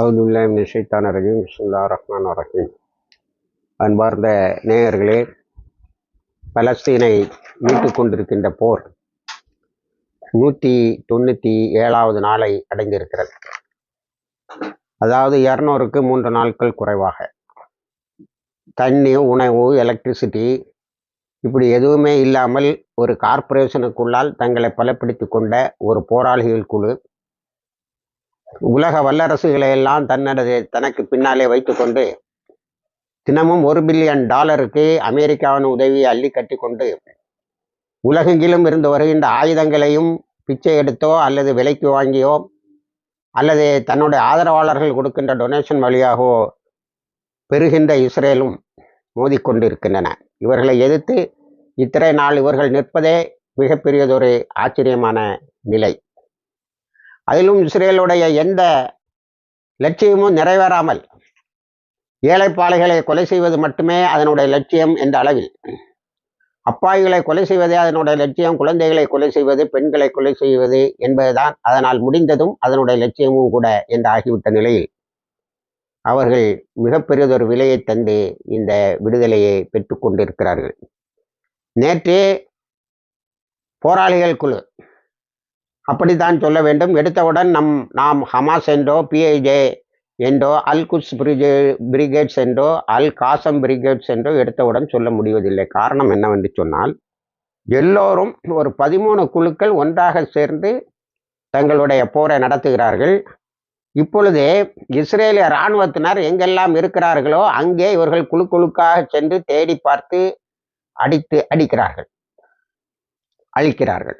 அவுதுல்லாஹின் ஷைத்தான ரஜீம். பிஸ்மில்லா ரஹ்மான் ரஹீம். அன்பார்ந்த நேயர்களே பலஸ்தீனை மீட்டு கொண்டிருக்கின்ற போர் நூற்றி தொண்ணூற்றி ஏழாவது நாளை அடைந்திருக்கிறது. அதாவது இரநூறுக்கு மூன்று நாட்கள் குறைவாக. தண்ணி உணவு எலக்ட்ரிசிட்டி இப்படி எதுவுமே இல்லாமல் ஒரு கார்ப்பரேஷனுக்குள்ளால் தங்களை பலப்படுத்தி கொண்ட ஒரு போராளிகள் குழு உலக வல்லரசுகளை எல்லாம் தன்னது தனக்கு பின்னாலே வைத்துக்கொண்டு தினமும் ஒரு பில்லியன் டாலருக்கு அமெரிக்காவின் உதவியை அள்ளி கட்டி கொண்டு உலகெங்கிலும் இருந்து வருகின்ற ஆயுதங்களையும் பிச்சை எடுத்தோ அல்லது விலைக்கு வாங்கியோ அல்லது தன்னுடைய ஆதரவாளர்கள் கொடுக்கின்ற டொனேஷன் வழியாகவோ பெறுகின்ற இஸ்ரேலும் மோதிக்கொண்டிருக்கின்றன. இவர்களை எதிர்த்து இத்தனை நாள் இவர்கள் நிற்பதே மிகப்பெரியதொரு ஆச்சரியமான நிலை. அதிலும் இஸ்ரேலுடைய எந்த லட்சியமும் நிறைவேறாமல் ஏழைப்பாளைகளை கொலை செய்வது மட்டுமே அதனுடைய லட்சியம் என்ற அளவில். அப்பாய்களை கொலை செய்வதே அதனுடைய லட்சியம் குழந்தைகளை கொலை செய்வது பெண்களை கொலை செய்வது என்பதுதான் அதனால் முடிந்ததும் அதனுடைய லட்சியமும் கூட என்று ஆகிவிட்ட நிலையில் அவர்கள் மிகப்பெரியதொரு விலையை தந்து இந்த விடுதலையை பெற்றுக்கொண்டிருக்கிறார்கள் நேற்றே போராளிகள் குழு அப்படித்தான் சொல்ல வேண்டும். எடுத்தவுடன் நம் நாம் ஹமாஸ் என்றோ பிஐஜே என்றோ அல் குஸ் பிரிஜே பிரிகேட்ஸ் என்றோ அல் காசம் பிரிகேட்ஸ் என்றோ எடுத்தவுடன் சொல்ல முடிவதில்லை. காரணம் என்னவென்று சொன்னால் எல்லோரும் ஒரு பதிமூணு குழுக்கள் ஒன்றாக சேர்ந்து தங்களுடைய போரை நடத்துகிறார்கள். இப்பொழுதே இஸ்ரேலிய இராணுவத்தினர் எங்கெல்லாம் இருக்கிறார்களோ அங்கே இவர்கள் குழு குழுக்காக சென்று தேடி பார்த்து அடித்து அடிக்கிறார்கள் அழிக்கிறார்கள்.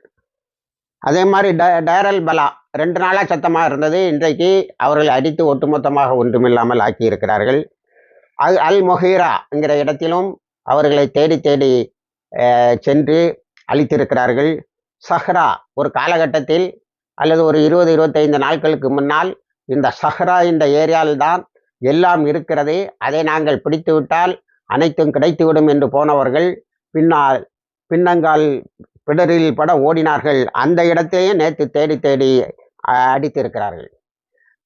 அதே மாதிரி ட டைரல் பலா ரெண்டு நாளாக சத்தமாக இருந்தது. இன்றைக்கு அவர்கள் அடித்து ஒட்டுமொத்தமாக ஒன்றுமில்லாமல் ஆக்கியிருக்கிறார்கள். அல் அல் மொஹீராங்கிற இடத்திலும் அவர்களை தேடி தேடி சென்று அழித்திருக்கிறார்கள் சஹ்ரா ஒரு காலகட்டத்தில் அல்லது ஒரு இருபது இருபத்தைந்து நாட்களுக்கு முன்னால் இந்த சஹ்ரா இந்த ஏரியாவில்தான் எல்லாம் இருக்கிறது. அதை நாங்கள் பிடித்து விட்டால் அனைத்தும் கிடைத்துவிடும் என்று போனவர்கள். பின்னால் பின்னங்கால் பிடரில் பட ஓடினார்கள். அந்த இடத்தையும் நேற்று தேடி தேடி அடித்திருக்கிறார்கள்.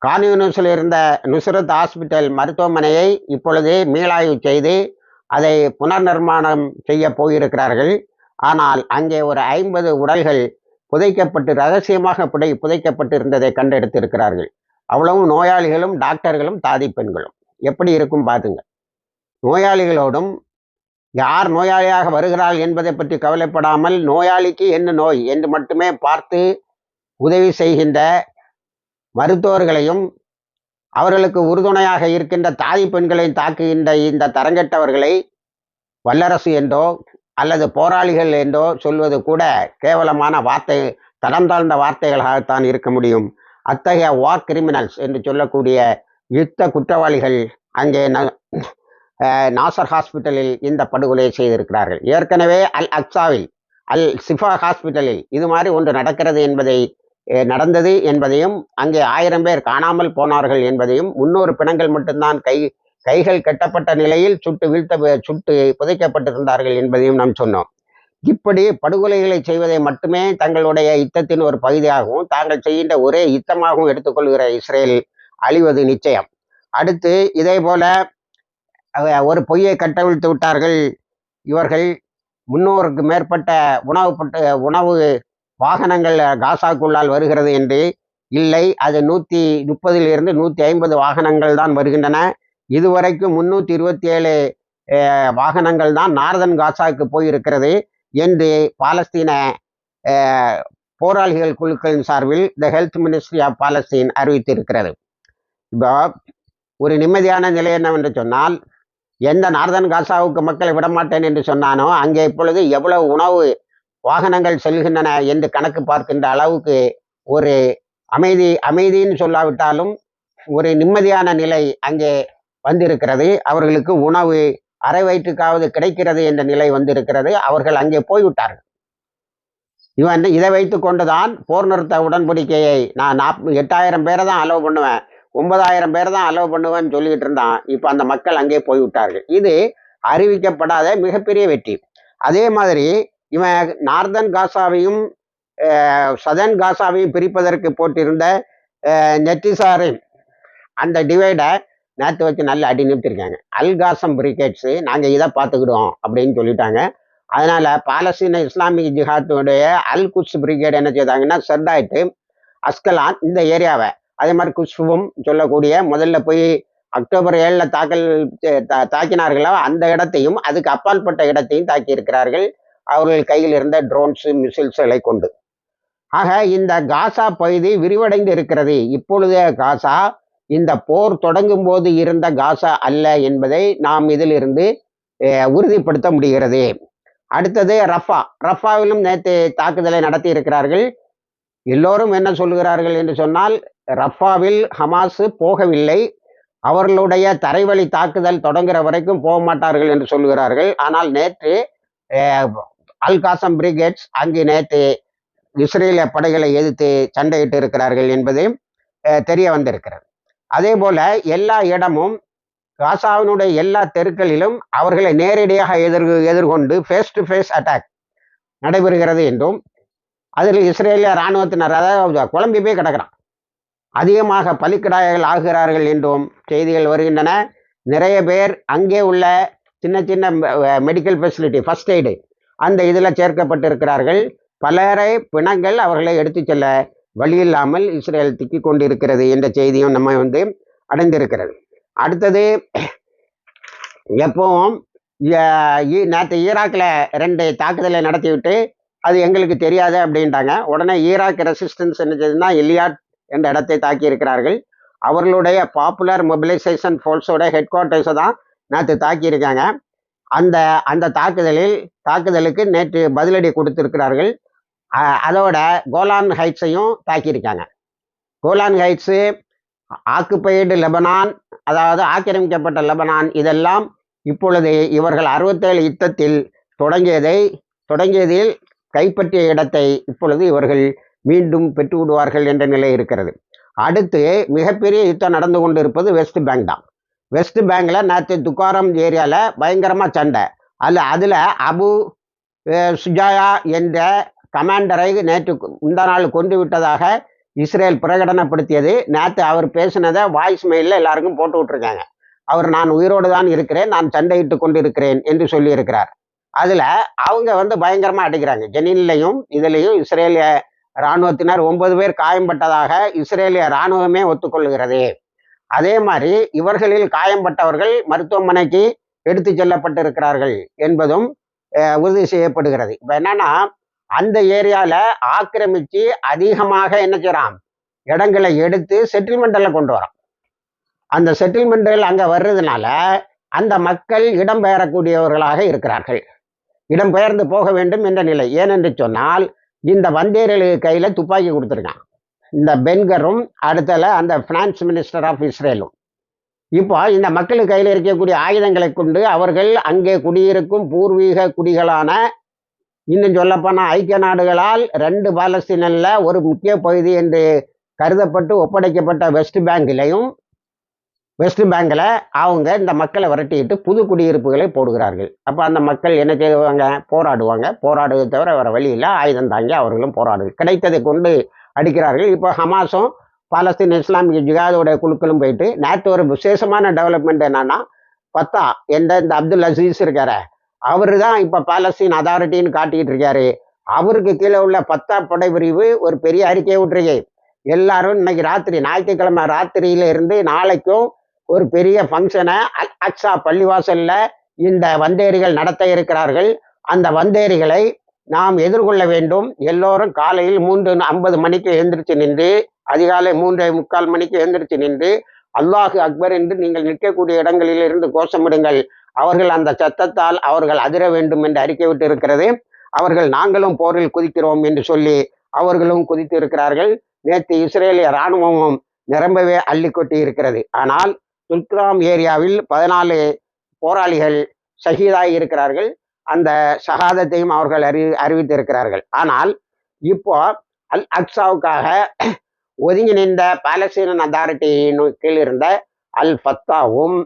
கான்யூனிஸில் இருந்த நுசரத் ஹாஸ்பிட்டல் மருத்துவமனையை இப்பொழுது மீளாய்வு செய்து அதை புனர் நிர்மாணம் செய்ய போயிருக்கிறார்கள். ஆனால் அங்கே ஒரு ஐம்பது உடல்கள் புதைக்கப்பட்டு ரகசியமாக புடை புதைக்கப்பட்டு இருந்ததை கண்டெடுத்திருக்கிறார்கள். அவ்வளவும் நோயாளிகளும் டாக்டர்களும் தாதி பெண்களும். எப்படி இருக்கும் பாருங்க. நோயாளிகளோடும் யார் நோயாளியாக வருகிறாள் என்பதை பற்றி கவலைப்படாமல் நோயாளிக்கு என்ன நோய் என்று மட்டுமே பார்த்து உதவி செய்கின்ற மருத்துவர்களையும் அவர்களுக்கு உறுதுணையாக இருக்கின்ற தாதி பெண்களையும் தாக்குகின்ற இந்த தரங்கெட்டவர்களை வல்லரசு என்றோ அல்லது போராளிகள் என்றோ சொல்வது கூட கேவலமான வார்த்தை தடம் தாழ்ந்த வார்த்தைகளாகத்தான் இருக்க முடியும். அத்தகைய வார் கிரிமினல்ஸ் என்று சொல்லக்கூடிய யுத்த குற்றவாளிகள் அங்கே நாசர் ஹாஸ்பிட்டலில் இந்த படுகொலையை செய்திருக்கிறார்கள். ஏற்கனவே அல் அக்சாவில் அல் சிஃபா ஹாஸ்பிட்டலில் இது மாதிரி ஒன்று நடக்கிறது என்பதை நடந்தது என்பதையும் அங்கே ஆயிரம் பேர் காணாமல் போனார்கள் என்பதையும் முன்னூறு பிணங்கள் மட்டும்தான் கை கைகள் கட்டப்பட்ட நிலையில் சுட்டு வீழ்த்த சுட்டு புதைக்கப்பட்டிருந்தார்கள் என்பதையும் நாம் சொன்னோம். இப்படி படுகொலைகளை செய்வதை மட்டுமே தங்களுடைய யுத்தத்தின் ஒரு பகுதியாகவும் தாங்கள் செய்கின்ற ஒரே யுத்தமாகவும் எடுத்துக்கொள்கிற இஸ்ரேல் அழிவது நிச்சயம். அடுத்து இதே போல ஒரு பொய்யை கட்டவிழ்த்து விட்டார்கள் இவர்கள் முன்னூறுக்கு மேற்பட்ட உணவுப்பட்ட உணவு வாகனங்கள் காசாக்குள்ளால் வருகிறது என்று இல்லை. அது நூற்றி முப்பதிலிருந்து நூற்றி ஐம்பது வாகனங்கள் தான் வருகின்றன. இதுவரைக்கும் முன்னூற்றி இருபத்தி ஏழு வாகனங்கள் தான் நார்தன் காசாவுக்கு போயிருக்கிறது என்று பாலஸ்தீன போராளிகள் குழுக்களின் சார்பில் the health ministry of Palestine அறிவித்திருக்கிறது. இப்போ ஒரு நிம்மதியான நிலை என்னவென்று சொன்னால் எந்த நார்தன் காசாவுக்கு மக்களை விடமாட்டேன் என்று சொன்னானோ அங்கே இப்பொழுது எவ்வளவு உணவு வாகனங்கள் செல்கின்றன என்று கணக்கு பார்க்கின்ற அளவுக்கு ஒரு அமைதி அமைதின்னு சொல்லாவிட்டாலும் ஒரு நிம்மதியான நிலை அங்கே வந்திருக்கிறது. அவர்களுக்கு உணவு அரை வயிற்றுக்காவது கிடைக்கிறது என்ற நிலை வந்திருக்கிறது. அவர்கள் அங்கே போய்விட்டார்கள். இவன் இதை வைத்து கொண்டுதான் போர் நிறுத்த உடன்படிக்கையை நான் நாப் எட்டாயிரம் பேரை தான் அலோவ் பண்ணுவேன். ஒன்பதாயிரம் பேர் தான் அலோவ் பண்ணுவேன்னு சொல்லிக்கிட்டு இருந்தான். இப்போ அந்த மக்கள் அங்கே போய்விட்டார்கள் இது அறிவிக்கப்படாத மிகப்பெரிய வெற்றி. அதே மாதிரி இவன் நார்தன் காசாவையும் சதன் காசாவையும் பிரிப்பதற்கு போட்டிருந்த நெட்டிசாரின் அந்த டிவைடை நேற்று வச்சு நல்ல அடி நிறுத்திருக்காங்க அல்காசம் பிரிகேட்ஸு நாங்கள் இதை பார்த்துக்கிடுவோம் அப்படின்னு சொல்லிட்டாங்க. அதனால பாலஸ்தீன இஸ்லாமிக் ஜிஹாத்துடைய அல் குட்ஸ் பிரிகேட் என்ன செய்தாங்கன்னா செர்டாய்ட்டு அஸ்கலான் இந்த ஏரியாவை அதே மாதிரி குஷ்புவும் சொல்லக்கூடிய முதல்ல போய் அக்டோபர் ஏழில் தாக்கல் தாக்கினார்களோ? அந்த இடத்தையும் அதுக்கு அப்பால்பட்ட இடத்தையும் தாக்கி இருக்கிறார்கள் அவர்கள் கையில் இருந்த ட்ரோன்ஸ் மிசில்ஸ்களை கொண்டு. ஆக இந்த காசா பகுதி விரிவடைந்து இருக்கிறது இப்பொழுது காசா இந்த போர் தொடங்கும் போது இருந்த காசா அல்ல என்பதை நாம் இதிலிருந்து உறுதிப்படுத்த முடிகிறது. அடுத்தது ரஃபா. ரஃபாவிலும் நேற்று தாக்குதலை நடத்தி இருக்கிறார்கள் எல்லோரும் என்ன சொல்லுகிறார்கள் என்று சொன்னால் ரஃபாவில் ஹமாஸ் போகவில்லை. அவர்களுடைய தரைவழி தாக்குதல் தொடங்குகிற வரைக்கும் போக மாட்டார்கள் என்று சொல்லுகிறார்கள். ஆனால் நேற்று அஹ், அல் காசம் பிரிகேட்ஸ் அங்கு நேற்று இஸ்ரேலிய படைகளை எதிர்த்து சண்டையிட்டு இருக்கிறார்கள் என்பது தெரிய வந்திருக்கிறது. அதே போல எல்லா இடமும் காசாவினுடைய எல்லா தெருக்களிலும் அவர்களை நேரடியாக எதிர் எதிர்கொண்டு ஃபேஸ் டு ஃபேஸ் அட்டாக் நடைபெறுகிறது என்றும் அதில் இஸ்ரேலிய இராணுவத்தினர் அதாவது குழம்பி போய் கிடக்கிறான். அதிகமாக பலிக்கிடாய்கள் ஆகிறார்கள் என்றும் செய்திகள் வருகின்றன. நிறைய பேர் அங்கே உள்ள சின்ன சின்ன மெடிக்கல் ஃபெசிலிட்டி ஃபர்ஸ்ட் எய்டு அந்த இதில் சேர்க்கப்பட்டிருக்கிறார்கள். பலரை பிணங்கள் அவர்களை எடுத்து செல்ல வழி இல்லாமல் இஸ்ரேல் திக்கி கொண்டிருக்கிறது என்ற செய்தியும் நம்ம வந்து அடைந்திருக்கிறது. அடுத்தது எப்பவும் நேற்று ஈராக்கில் ரெண்டு தாக்குதலை நடத்திவிட்டு அது எங்களுக்கு தெரியாது அப்படின்ட்டாங்க. உடனே ஈராக் ரெசிஸ்டன்ஸ் என்ன செய்யுதுன்னா இலியாட் என்ற இடத்தை தாக்கி இருக்கிறார்கள் அவர்களுடைய பாப்புலர் மொபிலைசேஷன் ஃபோர்ஸோட ஹெட் குவார்ட்டர்ஸை தான் நேற்று தாக்கியிருக்காங்க. அந்த அந்த தாக்குதலில் தாக்குதலுக்கு நேற்று பதிலடி கொடுத்திருக்கிறார்கள். அதோட கோலான் ஹைட்ஸையும் தாக்கியிருக்காங்க. கோலான் ஹைட்ஸு ஆக்குப்பைடு லெபனான் அதாவது ஆக்கிரமிக்கப்பட்ட லெபனான் இதெல்லாம் இப்பொழுது இவர்கள் அறுபத்தேழு யுத்தத்தில் தொடங்கியதை தொடங்கியதில் கைப்பற்றிய இடத்தை இப்பொழுது இவர்கள் மீண்டும் பெற்று விடுவார்கள் என்ற நிலை இருக்கிறது. அடுத்து மிகப்பெரிய யுத்தம் நடந்து கொண்டு இருப்பது வெஸ்ட் பேங்க் தான் வெஸ்ட் பேங்கில் நேற்று துக்காரம் ஏரியாவில் பயங்கரமாக சண்டை. அதில் அதில் அபு சுஜாயா என்ற கமாண்டரை நேற்று இந்த நாள் கொண்டு விட்டதாக இஸ்ரேல் பிரகடனப்படுத்தியது. நேற்று அவர் பேசினதை வாய்ஸ் மெயிலில் எல்லாருக்கும் போட்டு விட்டுருக்காங்க. அவர் நான் உயிரோடு தான் இருக்கிறேன். நான் சண்டையிட்டு கொண்டு இருக்கிறேன் என்று சொல்லியிருக்கிறார். அதில் அவங்க வந்து பயங்கரமாக அடிக்கிறாங்க. ஜெனின்லையும் இதுலேயும் இஸ்ரேலிய இராணுவத்தினர் ஒன்பது பேர் காயம்பட்டதாக இஸ்ரேலிய இராணுவமே ஒத்துக்கொள்கிறது. அதே மாதிரி இவர்களில் காயம்பட்டவர்கள் மருத்துவமனைக்கு எடுத்து செல்லப்பட்டிருக்கிறார்கள் என்பதும் அஹ், உறுதி செய்யப்படுகிறது. இப்போ என்னன்னா அந்த ஏரியாவில் ஆக்கிரமித்து அதிகமாக என்ன செய்கிறான் இடங்களை எடுத்து செட்டில்மெண்ட்டில் கொண்டு வரான். அந்த செட்டில்மெண்ட்டுகள் அங்கே வர்றதுனால அந்த மக்கள் இடம்பெயரக்கூடியவர்களாக இருக்கிறார்கள். இடம்பெயர்ந்து போக வேண்டும் என்ற நிலை. ஏனென்று சொன்னால் இந்த வந்தேர்களுக்கு கையில் துப்பாக்கி கொடுத்துருக்கான். இந்த பென்கரும் அடுத்தல அந்த ஃபினான்ஸ் மினிஸ்டர் ஆஃப் இஸ்ரேலும் இப்போ இந்த மக்களுக்கு கையில் இருக்கக்கூடிய ஆயுதங்களை கொண்டு அவர்கள் அங்கே குடியிருக்கும் பூர்வீக குடிகளான இன்னும் சொல்லப்போனால் ஐக்கிய நாடுகளால் ரெண்டு பாலஸ்தீனில் ஒரு முக்கிய பகுதி என்று கருதப்பட்டு ஒப்படைக்கப்பட்ட வெஸ்ட் பேங்கிலையும் வெஸ்ட் பேங்கில் அவங்க இந்த மக்களை விரட்டிட்டு புது குடியிருப்புகளை போடுகிறார்கள். அப்போ அந்த மக்கள் என்ன செய்வாங்க? போராடுவாங்க. போராடுவதை தவிர வேறு வழியில் ஆயுதம் தாங்கி அவர்களும் போராடுவது கிடைத்ததை கொண்டு அடிக்கிறார்கள். இப்போ ஹமாஸும் பாலஸ்தீன் இஸ்லாமிய ஜிகாதோடைய குழுக்களும் போயிட்டு நேற்று ஒரு விசேஷமான டெவலப்மெண்ட் என்னன்னா பத்தா எந்த இந்த அப்துல் அசீஸ் இருக்கார அவர் தான் இப்போ பாலஸ்தீன் அதாரிட்டின்னு காட்டிக்கிட்டு இருக்காரு. அவருக்கு கீழே உள்ள பத்தா படை பிரிவு ஒரு பெரிய அறிக்கையை விட்டுருக்கு. எல்லாரும் இன்னைக்கு ராத்திரி ஞாயிற்றுக்கிழமை ராத்திரியில இருந்து நாளைக்கும் ஒரு பெரிய ஃபங்க்ஷனை அல் அக்ஸா பள்ளிவாசல்ல இந்த வந்தேரிகள் நடத்த இருக்கிறார்கள். அந்த வந்தேரிகளை நாம் எதிர்கொள்ள வேண்டும். எல்லோரும் காலையில் மூன்று ஐம்பது மணிக்கு எழுந்திரிச்சு நின்று அதிகாலை மூன்றே முக்கால் மணிக்கு எழுந்திரிச்சு நின்று அல்லாஹு அக்பர் என்று நீங்கள் நிற்கக்கூடிய இடங்களில் இருந்து கோஷமிடுங்கள். அவர்கள் அந்த சத்தத்தால் அவர்கள் அதிர வேண்டும் என்று அறிக்கை விட்டு இருக்கிறது அவர்கள் நாங்களும் போரில் குதிக்கிறோம் என்று சொல்லி அவர்களும் குதித்து இருக்கிறார்கள். நேற்று இஸ்ரேலிய இராணுவமும் நிரம்பவே அள்ளி கொட்டி இருக்கிறது ஆனால் துல்கிராம் ஏரியாவில் பதினாலு போராளிகள் ஷஹீதாகி இருக்கிறார்கள். அந்த ஷஹாதத்தையும் அவர்கள் அறி அறிவித்திருக்கிறார்கள். ஆனால் இப்போ அல் அக்ஸாவுக்காக ஒதுங்கி நின்ற பாலஸ்தீனன் அத்தாரிட்டியின் கீழ் இருந்த அல் ஃபத்தாவும்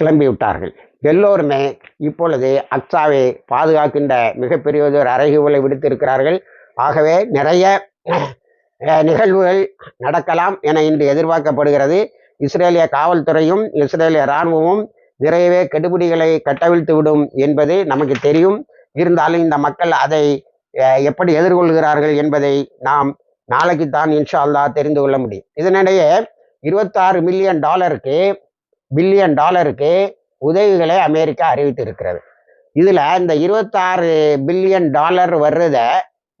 கிளம்பி விட்டார்கள். எல்லோருமே இப்பொழுது அக்ஸாவை பாதுகாக்கின்ற மிகப்பெரிய ஒரு அறைகுவலை விடுத்திருக்கிறார்கள். ஆகவே நிறைய நிகழ்வுகள் நடக்கலாம் என இன்று எதிர்பார்க்கப்படுகிறது. இஸ்ரேலிய காவல்துறையும் இஸ்ரேலிய இராணுவமும் விரைவே கெடுபிடிகளை கட்டவிழ்த்து விடும் என்பது நமக்கு தெரியும். இருந்தாலும் இந்த மக்கள் அதை எப்படி எதிர்கொள்கிறார்கள் என்பதை நாம் நாளைக்கு தான் இன்ஷா அல்லாஹ் தெரிந்து கொள்ள முடியும். இதனிடையே இருபத்தாறு மில்லியன் டாலருக்கு பில்லியன் டாலருக்கு உதவிகளை அமெரிக்கா அறிவித்து இருக்கிறது இதில் இந்த இருபத்தாறு பில்லியன் டாலர் வர்றத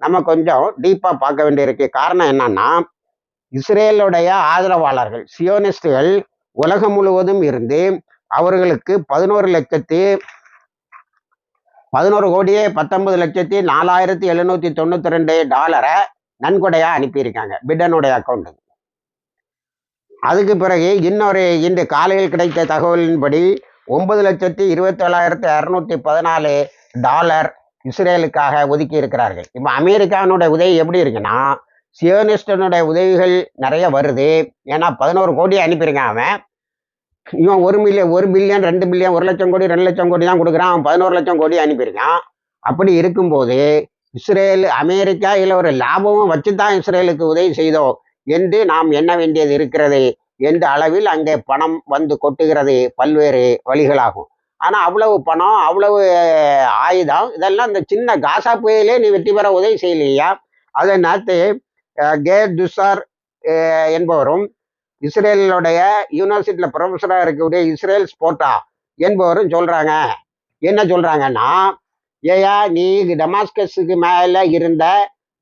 நம்ம கொஞ்சம் டீப்பாக பார்க்க வேண்டியிருக்கு. காரணம் என்னன்னா இஸ்ரேலுடைய ஆதரவாளர்கள் சியோனிஸ்டுகள் உலகம் முழுவதும் இருந்து அவர்களுக்கு பதினோரு லட்சத்தி பதினோரு கோடியே பத்தொன்பது லட்சத்தி நாலாயிரத்தி எழுநூத்தி தொண்ணூத்தி ரெண்டு டாலரை நன்கொடையா அனுப்பியிருக்காங்க பிடனுடைய அக்கௌண்ட் அதுக்கு பிறகு இன்னொரு இன்று காலையில் கிடைத்த தகவலின்படி ஒன்பது லட்சத்தி இருபத்தேழாயிரத்தி அறுநூத்தி பதினாலு டாலர் இஸ்ரேலுக்காக ஒதுக்கி இருக்கிறார்கள் இப்போ அமெரிக்காவினுடைய உதவி எப்படி இருக்குன்னா சியோனிஸ்டனுடைய உதவிகள் நிறைய வருது. ஏன்னா பதினோரு கோடி அனுப்பியிருக்கான் அவன். இவன் ஒரு மில்லியன் ஒரு பில்லியன் ரெண்டு பில்லியன் ஒரு லட்சம் கோடி ரெண்டு லட்சம் கோடி தான் கொடுக்குறான். அவன் பதினோரு லட்சம் கோடி அனுப்பியிருக்கான். அப்படி இருக்கும்போது இஸ்ரேல் அமெரிக்கா இல்லை ஒரு லாபமும் வச்சு தான் இஸ்ரேலுக்கு உதவி செய்தோம் என்று நாம் எண்ண வேண்டியது இருக்கிறது என்ற அளவில் அங்கே பணம் வந்து கொட்டுகிறது பல்வேறு வழிகளாகும். ஆனால் அவ்வளவு பணம் அவ்வளவு ஆயுதம் இதெல்லாம் இந்த சின்ன காசா புயலே நீ வெற்றி பெற உதவி செய்யலையா? அதை நேற்று கே துசார் என்பவரும் இஸ்ரேலுடைய யூனிவர்சிட்டியில் ப்ரொஃபஸராக இருக்கக்கூடிய இஸ்ரேல் ஸ்போர்ட்டா என்பவரும் சொல்கிறாங்க என்ன சொல்கிறாங்கன்னா ஏயா நீ டமாஸ்கஸுக்கு மேலே இருந்த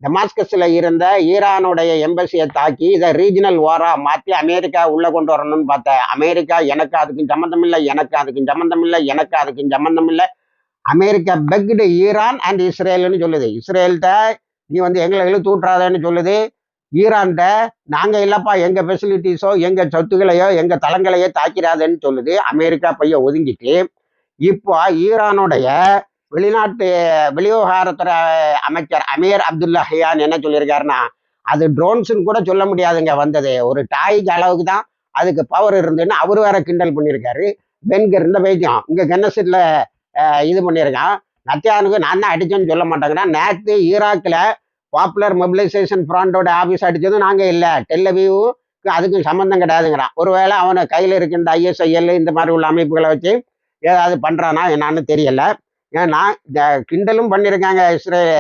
டமாஸ்கஸில் இருந்த ஈரானுடைய எம்பசியை தாக்கி இதை ரீஜனல் வாராக மாற்றி அமெரிக்கா உள்ளே கொண்டு வரணும்னு பார்த்தேன் அமெரிக்கா எனக்கு அதுக்கும் சம்மந்தம் இல்லை எனக்கு அதுக்கும் சம்மந்தம் இல்லை எனக்கு அதுக்கும் சம்மந்தம் இல்லை. அமெரிக்கா பெக்டு ஈரான் அண்ட் இஸ்ரேல்னு சொல்லுது. இஸ்ரேல்கிட்ட நீ வந்து எங்களை இழுத்து விட்றாதன்னு சொல்லுது. ஈரான்கிட்ட நாங்கள் இல்லைப்பா எங்கள் ஃபெசிலிட்டிஸோ எங்கள் சொத்துக்களையோ எங்கள் தளங்களையோ தாக்கிறாதேன்னு சொல்லுது. அமெரிக்கா பைய ஒதுங்கிட்டு. இப்போ ஈரானுடைய வெளிநாட்டு வெளிவிவகாரத்துறை அமைச்சர் அமீர் அப்துல்லா ஹியான் என்ன சொல்லியிருக்காருன்னா அது ட்ரோன்ஸ்ன்னு கூட சொல்ல முடியாதுங்க வந்தது. ஒரு டாய்க்கு அளவுக்கு தான் அதுக்கு பவர் இருந்துன்னு அவர் வேற கிண்டல் பண்ணியிருக்காரு. பென்கு இருந்த வைத்தியம் இங்கே கென்னசிட்டில் இது பண்ணியிருக்கான். நத்தியானுக்கு நான் தான் அடிச்சேன்னு சொல்ல மாட்டாங்கன்னா நேற்று ஈராக்கில் பாப்புலர் மொபிலைசேஷன் ஃப்ரண்டோட ஆஃபீஸ் அடித்ததும் நாங்கள் இல்லை. டெல்லவியூக்கு அதுக்கும் சம்மந்தம் கிடையாதுங்கிறான். ஒருவேளை அவனை கையில் இருக்கின்ற ஐஎஸ்ஐஎல் இந்த மாதிரி உள்ள அமைப்புகளை வச்சு ஏதாவது பண்ணுறானா என்னான்னு தெரியல. ஏன்னா இந்த கிண்டலும் பண்ணியிருக்காங்க இஸ்ரேல்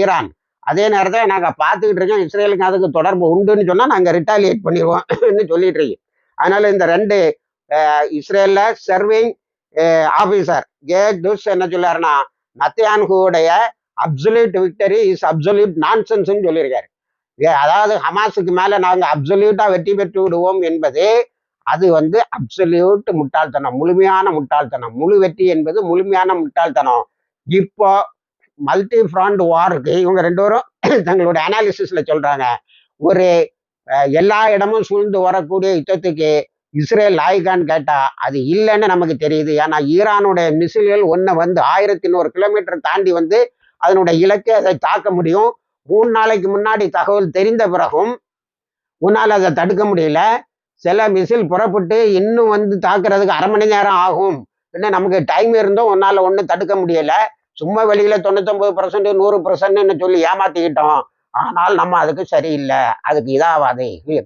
ஈரான். அதே நேரத்தில் நாங்கள் பார்த்துக்கிட்டு இருக்கோம் இஸ்ரேலுக்கு அதுக்கு தொடர்பு உண்டுன்னு சொன்னால் நாங்கள் ரிட்டாலியேட் பண்ணிடுவோம்னு சொல்லிட்டு இருக்கோம் அதனால் இந்த ரெண்டு இஸ்ரேலில் சர்விங் ஆஃபீஸர் கே டுஸ் என்ன சொல்லாருன்னா நத்தியான்குடைய அப்சல்யூட் விக்டரி இஸ் அப்சல்யூட் நான்சென்ஸ்னு சொல்லியிருக்காரு. அதாவது ஹமாஸுக்கு மேலே நாங்கள் அப்சல்யூட்டாக வெற்றி பெற்று விடுவோம் என்பது அது வந்து அப்சல்யூட் முட்டாள்தனம் முழுமையான முட்டாள்தனம். முழு வெற்றி என்பது முழுமையான முட்டாள்தனம். இப்போ மல்டி ஃப்ராண்ட் வாருக்கு இவங்க ரெண்டு பேரும் தங்களுடைய அனாலிசிஸில் சொல்கிறாங்க ஒரு எல்லா இடமும் சூழ்ந்து வரக்கூடிய யுத்தத்துக்கு இஸ்ரேல் லாய்கான்னு கேட்டால் அது இல்லைன்னு நமக்கு தெரியுது. ஏன்னா ஈரானுடைய மிசில்கள் ஒன்று வந்து ஆயிரத்தி நூறு கிலோமீட்டர் தாண்டி வந்து அதனுடைய இலக்கை அதை தாக்க முடியும். மூணு நாளைக்கு முன்னாடி தகவல் தெரிந்த பிறகும் உன்னால் அதை தடுக்க முடியல. சில மிசில் புறப்பட்டு இன்னும் வந்து தாக்குறதுக்கு அரை மணி நேரம் ஆகும். இன்னும் நமக்கு டைம் இருந்தும் உன்னால் ஒன்றும் தடுக்க முடியல. சும்மா வெளியில தொண்ணூத்தொம்பது பர்சன்ட் நூறு பர்சன்ட்னு சொல்லி ஏமாத்திக்கிட்டோம். ஆனால் நம்ம அதுக்கு சரியில்லை. அதுக்கு இதாகாது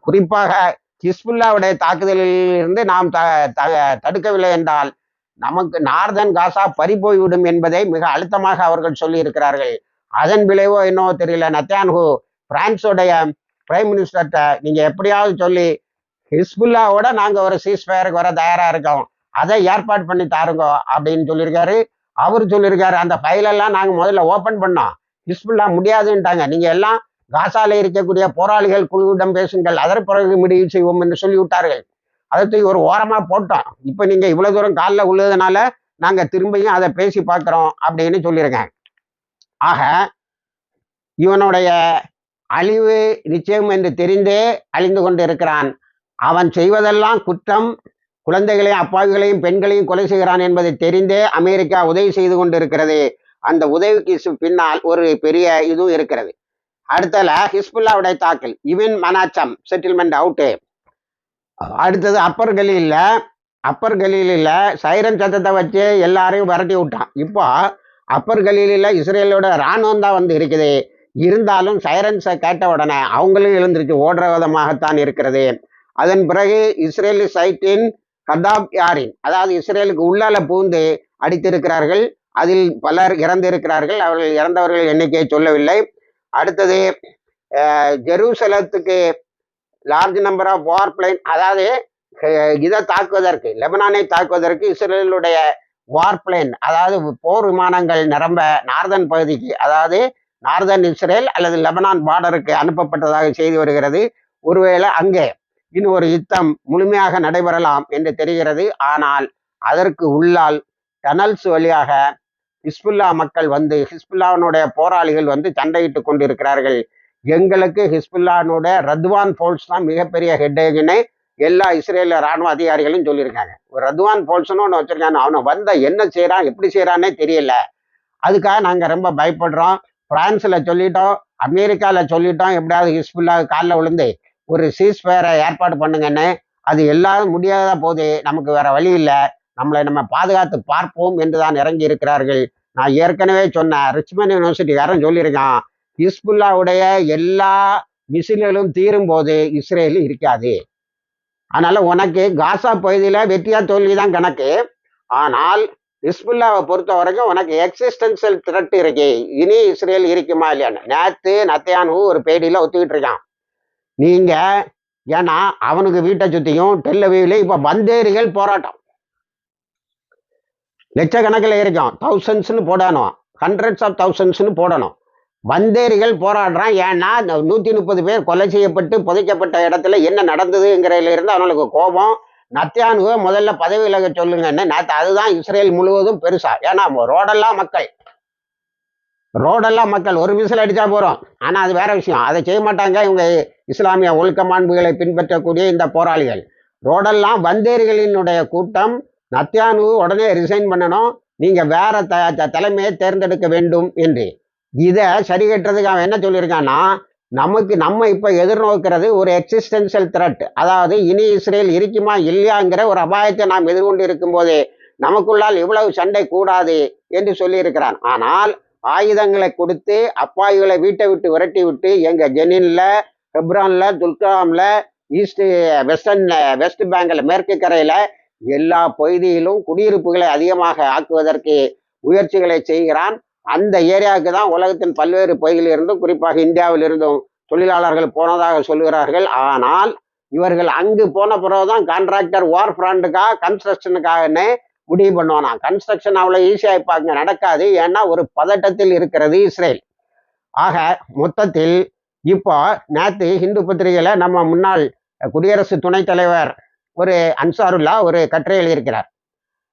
குறிப்பாக ஹிஸ்புல்லாவுடைய தாக்குதலில் இருந்து நாம் த த- தடுக்கவில்லை என்றால் நமக்கு நார்தன் காசா பறி போய்விடும் என்பதை மிக அழுத்தமாக அவர்கள் சொல்லி இருக்கிறார்கள் அதன் விளைவோ என்னவோ தெரியல. நத்தியான்ஹூ பிரான்ஸோடைய பிரைம் மினிஸ்டர்கிட்ட நீங்க எப்படியாவது சொல்லி ஹிஸ்புல்லாவோட நாங்க ஒரு சீஸ்ஃபயருக்கு வர தயாரா இருக்கோம். அதை ஏற்பாடு பண்ணி தாருங்க அப்படின்னு சொல்லியிருக்காரு. அவர் சொல்லியிருக்காரு அந்த ஃபைலெல்லாம் நாங்கள் முதல்ல ஓப்பன் பண்ணோம். ஹிஸ்புல்லா முடியாதுன்ட்டாங்க. நீங்க எல்லாம் காசால இருக்கக்கூடிய போராளிகள் குழுவிடம் பேசுங்கள். அதற்கு பிறகு முடிவு செய்வோம் என்று சொல்லி விட்டார்கள் அதை தூக்கி ஒரு ஓரமா போட்டோம். இப்போ நீங்க இவ்வளவு தூரம் காலில் உள்ளதுனால நாங்க திரும்பியும் அதை பேசி பார்க்குறோம் அப்படின்னு சொல்லியிருக்கேன் ஆக இவனுடைய அழிவு நிச்சயம் என்று தெரிந்தே அழிந்து கொண்டு இருக்கிறான் அவன் செய்வதெல்லாம் குற்றம். குழந்தைகளையும் அப்பாவிகளையும் பெண்களையும் கொலை செய்கிறான் என்பதை தெரிந்தே அமெரிக்கா உதவி செய்து கொண்டிருக்கிறது. அந்த உதவிக்கு பின்னால் ஒரு பெரிய இதுவும் இருக்கிறது. அடுத்தல ஹிஸ்புல்லாவுடைய தாக்கல். இவன் மனாச்சம் செட்டில்மெண்ட் அவுட்டு அடுத்தது அப்பர் கலியில் அப்பர் கலீலில் சைரன் சத்தத்தை வச்சு எல்லாரையும் விரட்டி விட்டான். இப்போ அப்பர் கலீலில் இஸ்ரேலோட இராணுவம் தான் வந்து இருக்குது. இருந்தாலும் சைரன்ஸை கேட்ட உடனே அவங்களும் எழுந்திருச்சு ஓடுற விதமாகத்தான் இருக்கிறது. அதன் பிறகு இஸ்ரேலி சைட்டின் கதாப் யாரின் அதாவது இஸ்ரேலுக்கு உள்ளால பூந்து அடித்திருக்கிறார்கள். அதில் பலர் இறந்திருக்கிறார்கள். அவர்கள் இறந்தவர்கள் எண்ணிக்கையை சொல்லவில்லை. அடுத்தது ஜெருசலத்துக்கு large number of war plane அதாவது இதை தாக்குவதற்கு லெபனானை தாக்குவதற்கு இஸ்ரேலுடைய வார் பிளேன் அதாவது போர் விமானங்கள் நிரம்ப நார்தன் பகுதிக்கு அதாவது நார்தன் இஸ்ரேல் அல்லது லெபனான் பார்டருக்கு அனுப்பப்பட்டதாக செய்தி வருகிறது. ஒருவேளை அங்கே இன்னும் ஒரு யுத்தம் முழுமையாக நடைபெறலாம் என்று தெரிகிறது. ஆனால் அதற்கு உள்ளால் டனல்ஸ் வழியாக ஹிஸ்புல்லா மக்கள் வந்து ஹிஸ்புல்லாவினுடைய போராளிகள் வந்து சண்டையிட்டு கொண்டிருக்கிறார்கள். எங்களுக்கு ஹிஸ்புல்லானோட ரத்வான் போல்ஸ் தான் மிகப்பெரிய ஹெட்டேஜ்னு எல்லா இஸ்ரேல ராணுவ அதிகாரிகளும் சொல்லியிருக்காங்க. ஒரு ரத்வான் போல்ஸ்னு ஒன்று வச்சிருக்காங்க. அவனை வந்த என்ன செய்கிறான் எப்படி செய்கிறான்னே தெரியல. அதுக்காக நாங்கள் ரொம்ப பயப்படுறோம். பிரான்ஸில் சொல்லிட்டோம் அமெரிக்காவில் சொல்லிட்டோம் எப்படியாவது ஹிஸ்புல்லா காலில் விழுந்து ஒரு சீஸ் ஃபயரை ஏற்பாடு பண்ணுங்கன்னு. அது எல்லாரும் முடியாத போது நமக்கு வேற வழி இல்லை. நம்மளை நம்ம பாதுகாத்து பார்ப்போம் என்று தான் இறங்கி இருக்கிறார்கள். நான் ஏற்கனவே சொன்னேன். ரிச்மன் யூனிவர்சிட்டிக்காரன் சொல்லியிருக்கான். ஹிஸ்புல்லாவுடைய எல்லா மிசில்களும் தீரும் போது இஸ்ரேல் இருக்காது. அதனால உனக்கு காசா பகுதியில் வெற்றியா தோல்வி தான் கணக்கு. ஆனால் ஹிஸ்புல்லாவை பொறுத்த வரைக்கும் உனக்கு எக்ஸிஸ்டன்சியல் த்ரெட் இருக்கு. இனி இஸ்ரேல் இருக்குமா இல்லையான்னு. நேத்து நத்தையானு ஒரு பேடியில் ஒத்துக்கிட்டு இருக்கான். நீங்க ஏன்னா அவனுக்கு வீட்டை சுத்தியும் டெல்லவியில இப்ப பந்தேரிகள் போராட்டம். லட்சக்கணக்கில் இருக்கும். தௌசண்ட்ஸ்னு போடணும். ஹண்ட்ரட்ஸ் ஆஃப் தௌசண்ட்ஸ்னு போடணும். வந்தேரிகள் போராடுறான். ஏன்னா நூற்றி முப்பது பேர் கொலை செய்யப்பட்டு புதைக்கப்பட்ட இடத்துல என்ன நடந்ததுங்கிறதுல இருந்து அவனுக்கு கோபம். நத்தியானுவை முதல்ல பதவி விலக சொல்லுங்கன்னு நேற்று அதுதான் இஸ்ரேல் முழுவதும் பெருசா. ஏன்னா ரோடெல்லாம் மக்கள். ரோடெல்லாம் மக்கள் ஒரு விசில் அடிச்சா போறோம். ஆனா அது வேற விஷயம். அதை செய்ய மாட்டாங்க இவங்க இஸ்லாமிய ஒழுக்க மாண்புகளை பின்பற்றக்கூடிய இந்த போராளிகள். ரோடெல்லாம் வந்தேரிகளினுடைய கூட்டம் நத்தியானு உடனே ரிசைன் பண்ணணும். நீங்க வேற த த- தலைமையை தேர்ந்தெடுக்க வேண்டும் என்று. இதை சரி கட்டுறதுக்கு அவன் என்ன சொல்லியிருக்கான்னா நமக்கு நம்ம இப்போ எதிர்நோக்கிறது ஒரு எக்ஸிஸ்டன்சியல் த்ரெட் அதாவது இனி இஸ்ரேல் இருக்குமா இல்லையாங்கிற ஒரு அபாயத்தை நாம் எதிர்கொண்டு இருக்கும்போதே நமக்குள்ளால் இவ்வளவு சண்டை கூடாது என்று சொல்லியிருக்கிறான். ஆனால் ஆயுதங்களை கொடுத்து அப்பாயிகளை வீட்டை விட்டு விரட்டி விட்டு எங்கள் ஜெனின்ல ஹெப்ரான்ல துல்காம்ல ஈஸ்ட் வெஸ்டர்ன் வெஸ்ட் பேங்கில் மேற்கு கரையில் எல்லா பகுதியிலும் குடியிருப்புகளை அதிகமாக ஆக்குவதற்கு முயற்சிகளை செய்கிறான். அந்த ஏரியாவுக்கு தான் உலகத்தின் பல்வேறு பகுதியிலிருந்தும் குறிப்பாக இந்தியாவில் இருந்தும் தொழிலாளர்கள் போனதாக சொல்கிறார்கள் ஆனால் இவர்கள் அங்கு போன பிறகுதான் கான்ட்ராக்டர் வார் ஃப்ராண்டுக்காக கன்ஸ்ட்ரக்ஷனுக்காகன்னு முடிவு பண்ணுவானா? கன்ஸ்ட்ரக்ஷன் அவ்வளோ ஈஸியாக இப்போ அங்கே நடக்காது. ஏன்னா ஒரு பதட்டத்தில் இருக்கிறது இஸ்ரேல். ஆக மொத்தத்தில் இப்போ நேற்று ஹிந்து பத்திரிகையில் நம்ம முன்னாள் குடியரசு துணைத் தலைவர் ஒரு அன்சாருல்லா ஒரு கட்டுரை எழுதியிருக்கிறார்.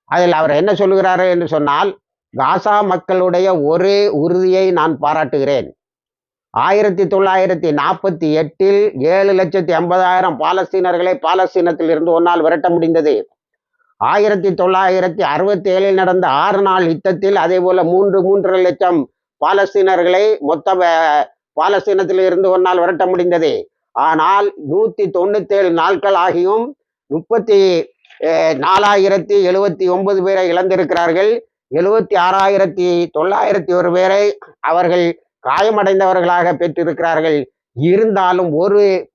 அதில் அவர் என்ன சொல்லுகிறாரு என்று சொன்னால் காசா மக்களுடைய ஒரு உறுதியை நான் பாராட்டுகிறேன். ஆயிரத்தி தொள்ளாயிரத்தி நாற்பத்தி எட்டில் ஏழு லட்சத்தி ஐம்பதாயிரம் பாலஸ்தீனர்களை பாலஸ்தீனத்தில் இருந்து ஒன்னால் விரட்ட முடிந்தது. ஆயிரத்தி தொள்ளாயிரத்தி அறுபத்தி ஏழில் நடந்த ஆறு நாள் யுத்தத்தில் அதே போல மூன்று மூன்றரை லட்சம் பாலஸ்தீனர்களை மொத்த பாலஸ்தீனத்தில் இருந்து ஒன்னால் விரட்ட முடிந்தது. ஆனால் நூத்தி தொண்ணூத்தேழு நாட்கள் ஆகியும் முப்பத்தி அஹ், நாலாயிரத்தி எழுவத்தி ஒன்பது பேரை இழந்திருக்கிறார்கள். எழுவத்தி ஆறாயிரத்தி தொள்ளாயிரத்தி ஒரு பேரை அவர்கள் காயமடைந்தவர்களாக பெற்றிருக்கிறார்கள். இருந்தாலும் ஒரு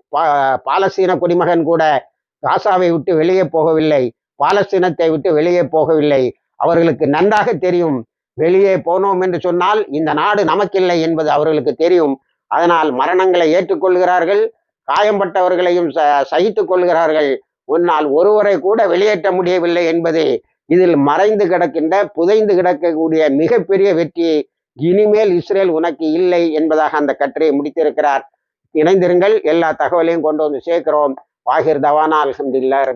பாலஸ்தீன குடிமகன் கூட காசாவை விட்டு வெளியே போகவில்லை. பாலஸ்தீனத்தை விட்டு வெளியே போகவில்லை. அவர்களுக்கு நன்றாக தெரியும். வெளியே போனோம் என்று சொன்னால் இந்த நாடு நமக்கில்லை என்பது அவர்களுக்கு தெரியும். அதனால் மரணங்களை ஏற்றுக்கொள்கிறார்கள். காயம்பட்டவர்களையும் ச- சகித்துக் கொள்கிறார்கள். உன்னால் ஒருவரை கூட வெளியேற்ற முடியவில்லை என்பது இதில் மறைந்து கிடக்கின்ற புதைந்து கிடக்கக்கூடிய மிகப்பெரிய வெற்றி இனிமேல் இஸ்ரேல் உனக்கு இல்லை என்பதாக அந்த கட்டுரையை முடித்திருக்கிறார். இணைந்திருங்கள் எல்லா தகவலையும் கொண்டு வந்து சேர்க்கிறோம். வாகிர் தவானா அல்ஹம்துலில்லாஹ்